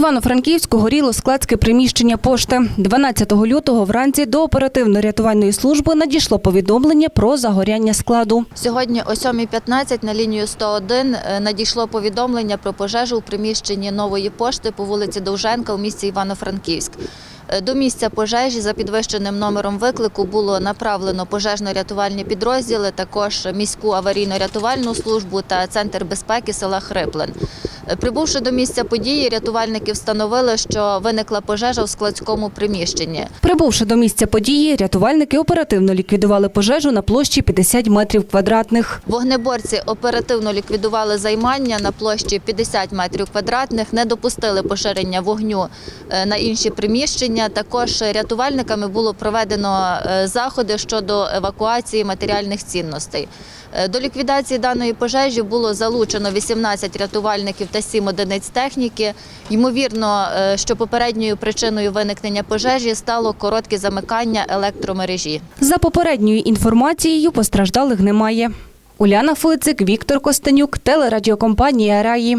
Івано-Франківську горіло складське приміщення пошти. 12 лютого вранці до оперативно-рятувальної служби надійшло повідомлення про загоряння складу. Сьогодні о 7.15 на лінію 101 е, надійшло повідомлення про пожежу у приміщенні нової пошти по вулиці Довженка у місті Івано-Франківськ. Е, До місця пожежі за підвищеним номером виклику було направлено пожежно-рятувальні підрозділи, також міську аварійно-рятувальну службу та центр безпеки села Хриплин. Е, Прибувши до місця події, рятувальники встановили, що виникла пожежа у складському приміщенні. Прибувши до місця події, рятувальники оперативно ліквідували пожежу на площі 50 метрів квадратних. Вогнеборці оперативно ліквідували займання на площі 50 метрів квадратних, не допустили поширення вогню е, на інші приміщення. Також рятувальниками було проведено е, заходи щодо евакуації матеріальних цінностей. До ліквідації даної пожежі було залучено 18 рятувальників та 7 одиниць техніки. Ймовірно, е, що попередньою причиною виникнення пожежі стало коротке замикання електромережі. За попередньою інформацією, постраждалих немає. Уляна Фуцик, Віктор Костенюк, телерадіокомпанія Раї.